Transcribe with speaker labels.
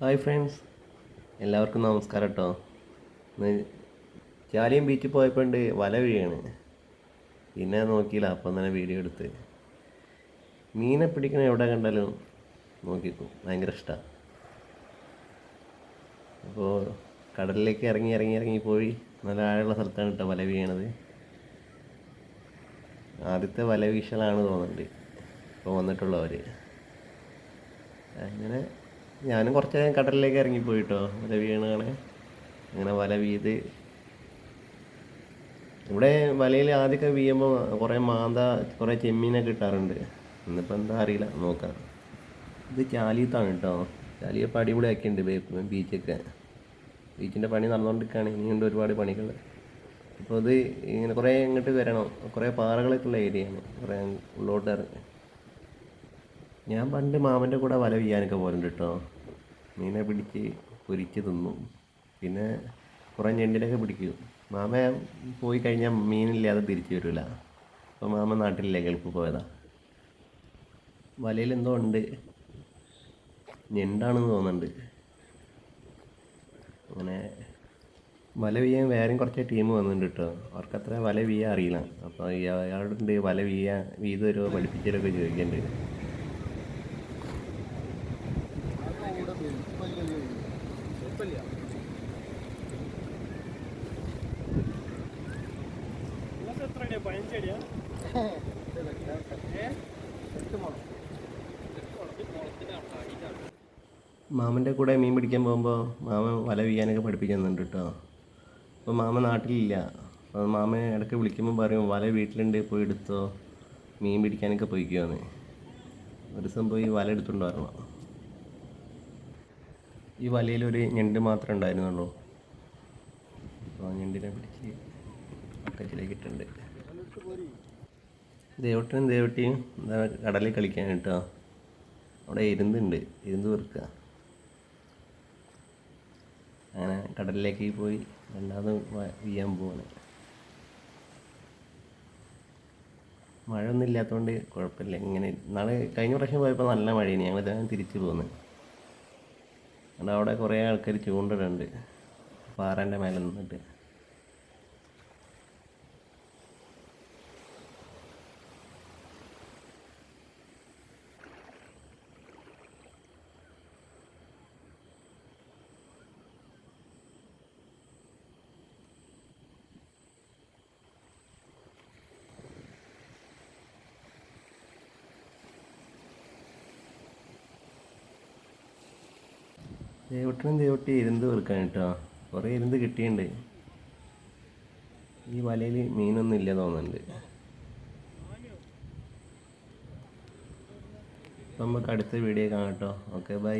Speaker 1: Hi friends. എല്ലാവർക്കും നമസ്കാരം കേട്ടോ ഇന്ന് ചാലിയം ബീച്ചിൽ പോയപ്പോൾ ഉണ്ട് വല വീഴാണ്. പിന്നെ നോക്കിയില്ല അപ്പം തന്നെ വീഡിയോ എടുത്ത്. മീനെ പിടിക്കണ എവിടെ കണ്ടാലും നോക്കിക്കും ഭയങ്കര ഇഷ്ടമാണ് അപ്പോൾ കടലിലേക്ക് ഇറങ്ങി ഇറങ്ങി ഇറങ്ങി പോയി. നല്ല ആഴമുള്ള സ്ഥലത്താണ് കേട്ടോ വല വീഴണത്. ആദ്യത്തെ വല വീശലാണ് തോന്നുന്നുണ്ട്. ഇപ്പോൾ വന്നിട്ടുള്ളവർ അങ്ങനെ ഞാനും കുറച്ച് നേരം കടലിലേക്ക് പോയിട്ടോ. കേട്ടോ വല വീണാണ്. അങ്ങനെ വല വീത്. ഇവിടെ വലയിൽ ആദ്യമൊക്കെ വീഴുമ്പോൾ കുറേ മാന്ത കുറേ ചെമ്മീനൊക്കെ കിട്ടാറുണ്ട് ഇന്നിപ്പോൾ എന്താ അറിയില്ല. നോക്കാം. ഇത് ചാലിയത്താണ് കേട്ടോ. ചാലിയപ്പോൾ അടിപൊളിയാക്കിയിട്ടുണ്ട് ബേ- ബീച്ചൊക്കെ. ബീച്ചിന്റെ പണി നടന്നുകൊണ്ടിരിക്കുകയാണ് ഇനിയുണ്ട് ഒരുപാട് പണികൾ അപ്പോൾ ഇത് ഇങ്ങനെ കുറേ ഇങ്ങോട്ട് വരണം. കുറേ പാറകളൊക്കെ ഉള്ള ഏരിയയാണ്. കുറേ ഉള്ളോട്ട് ഇറങ്ങി. ഞാൻ പണ്ട് മാമന്റെ കൂടെ വല വീയാനൊക്കെ പോലുണ്ട് കേട്ടോ മീനെ പിടിച്ച് പൊരിച്ച് തിന്നും. പിന്നെ കുറേ ഞെണ്ടിനൊക്കെ പിടിക്കും. മാമ പോയി കഴിഞ്ഞാൽ മീനില്ലാതെ തിരിച്ചു വരില്ല അപ്പോൾ മാമ നാട്ടിലില്ല ഗൾഫ് പോയതാ. വലയിൽ എന്തോ ഉണ്ട്. ഞെണ്ടാണെന്ന് തോന്നുന്നുണ്ട്. അങ്ങനെ വല വീയാൻ വേറെയും കുറച്ച് ടീം വന്നിട്ടുണ്ട് കേട്ടോ അവർക്ക് അത്ര വല വീയാൻ അറിയില്ല. അപ്പോൾ അയാളുണ്ട് വല വീയാൻ വീത് തരുമോ ചോദിക്കുന്നുണ്ട് മാമന്റെ കൂടെ മീൻ പിടിക്കാൻ പോകുമ്പോൾ മാമൻ വല വീയാനൊക്കെ പഠിപ്പിക്കുന്നുണ്ട് കേട്ടോ അപ്പോൾ മാമ നാട്ടിലില്ല. അപ്പോൾ മാമൻ ഇടയ്ക്ക് വിളിക്കുമ്പോൾ പറയും വല വീട്ടിലുണ്ട് പോയി എടുത്തോ. മീൻ പിടിക്കാനൊക്കെ പോയിക്കുവാന്ന് ഒരു ദിവസം പോയി വല എടുത്തുകൊണ്ട് വരണം. ഈ വലയിൽ ഒരു ഞണ്ട് മാത്രമേ ഉണ്ടായിരുന്നുള്ളൂ. അപ്പോൾ ഞണ്ടിനെ പിടിച്ച് ബക്കറ്റിലേക്ക് ഇട്ടുണ്ട് ദേവട്ടനും ദേവട്ടിയും എന്താ കടലിൽ കളിക്കാൻ കേട്ടോ. അവിടെ ഇരുന്നുണ്ട്. ഇരുന്ന് വെറുക്കുക. അങ്ങനെ കടലിലേക്ക് പോയി രണ്ടാമത് വീയാൻ പോവാണ്. മഴ ഒന്നും ഇല്ലാത്തതുകൊണ്ട് കുഴപ്പമില്ല. ഇങ്ങനെ നാളെ കഴിഞ്ഞ പ്രാവശ്യം പോയപ്പോൾ നല്ല മഴയാണ് ഞങ്ങൾ ഇതാണ് തിരിച്ചു പോകുന്നത് അവിടെ കുറേ ആൾക്കാർ ചൂണ്ടിടുന്നുണ്ട് പാറേന്റെ മേലെ നിന്നിട്ട്. ദേവട്ടനും ദേവട്ടി ഇരുന്ന് വെറുക്കാൻ കേട്ടോ. കുറേ ഇരുന്ന് കിട്ടിയിട്ടുണ്ട് ഈ വലയിൽ മീനൊന്നും ഇല്ല തോന്നുന്നുണ്ട്. നമുക്ക് അടുത്ത വീഡിയോ കാണാം കേട്ടോ. Okay bye.